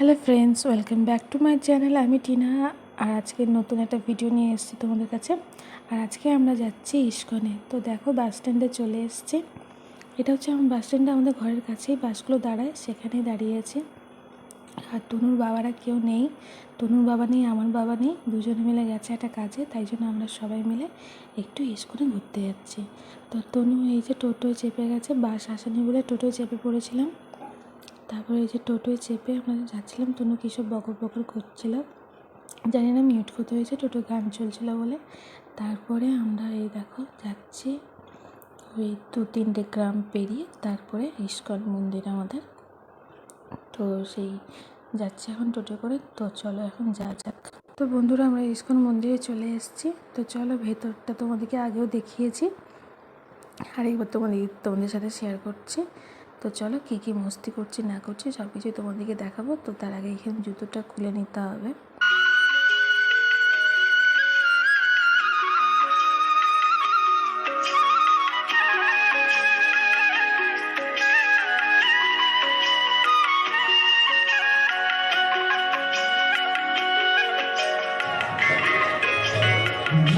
Hello friends welcome back to my channel আমি টিনা আর আজকে নতুন একটা ভিডিও নিয়ে এসেছি তোমাদের কাছে। আর আজকে আমরা যাচ্ছি ইস্কনে। তো দেখো বাস স্ট্যান্ডে চলে এসেছি। এটা হচ্ছে আমার বাস স্ট্যান্ডে আমাদের ঘরের কাছেই বাসগুলো দাঁড়ায়, সেখানেই দাঁড়িয়ে আছে। আর তনুর বাবারা কেউ নেই। তনুর বাবা নেই, আমার বাবা নেই, দুজনে মিলে গেছে একটা কাজে, তাই জন্য আমরা সবাই মিলে একটু ইস্কনে ঘুরতে যাচ্ছি। তো তনু এই যে টোটোয় চেপে গেছে বাস আসেনি বলে টোটোয় চেপে পড়েছিলাম। তারপরে এই যে টোটোয় চেপে আমরা যাচ্ছিলাম, তনু কী সব বকর বকর করছিল, জানি না মিউট করতে হয়েছে টোটো গান চলছিল বলে। তারপরে আমরা এই দেখো যাচ্ছি ওই দু তিনটে গ্রাম পেরিয়ে তারপরে ইস্কন মন্দির আমাদের। তো সেই যাচ্ছি এখন টোটো করে, তো চলো এখন যা যাক। তো বন্ধুরা আমরা ইস্কন মন্দিরে চলে এসেছি, তো চলো ভেতরটা তোমাদেরকে আগেও দেখিয়েছি আরেকবার তোমাদের তোমাদের সাথে শেয়ার করছি। তো চলো কী কী মস্তি করছি, না করছি সব কিছুই তোমাদেরকে দেখাবো। তো তার আগে এখানে জুতোটা খুলে নিতে হবে। श्री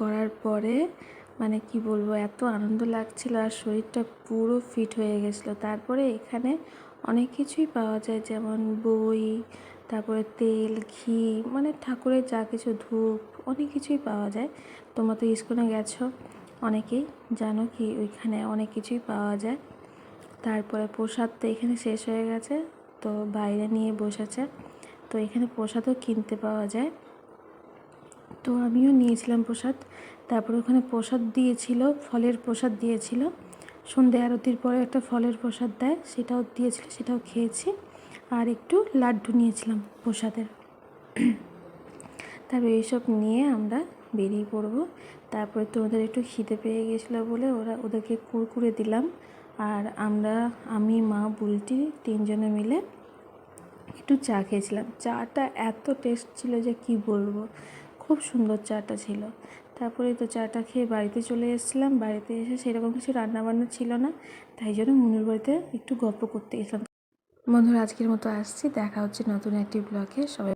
করার পরে মানে কি বলব, এত আনন্দ লাগছিল আর শরীরটা পুরো ফিট হয়ে গেছিল। তারপরে এখানে অনেক কিছুই পাওয়া যায়, যেমন বই, তারপরে তেল, ঘি মানে ঠাকুরের যা কিছু ধূপ, অনেক কিছুই পাওয়া যায়। তোমরা তো ইস্কনে গেছো, অনেকেই জানো কি ওইখানে অনেক কিছুই পাওয়া যায়। তারপরে প্রসাদ তো এখানে শেষ হয়ে গেছে, তো বাইরে নিয়ে বসেছে, তো এখানে প্রসাদও কিনতে পাওয়া যায়। তো আমিও নিয়েছিলাম প্রসাদ। তারপরে ওখানে প্রসাদ দিয়েছিল, ফলের প্রসাদ দিয়েছিল। সন্ধে আরতির পরে একটা ফলের প্রসাদ দেয়, সেটাও দিয়েছিল, সেটাও খেয়েছি। আর একটু লাড্ডু নিয়েছিলাম প্রসাদের। তারপর এইসব নিয়ে আমরা বেরিয়ে পড়ব। তারপরে তো ওদের একটু খিদে পেয়ে গেছিল বলে ওরা ওদেরকে কুরকুরে দিলাম। আর আমরা, আমি, মা, বুলটি তিনজনে মিলে একটু চা খেয়েছিলাম। চাটা এত টেস্ট ছিল যে কি বলব? খুব সুন্দর চাটা ছিল। তারপরে তো চাটা খেয়ে বাড়িতে চলে এসেছিলাম। বাড়িতে এসে সেরকম কিছু রান্নাবান্না ছিল না। তাই জন্য মনুর বাড়িতে একটু গল্প করতে গেছিলাম বন্ধুরা, আজকের মতো আসছি। দেখা হচ্ছে নতুন একটি ব্লগে সবাই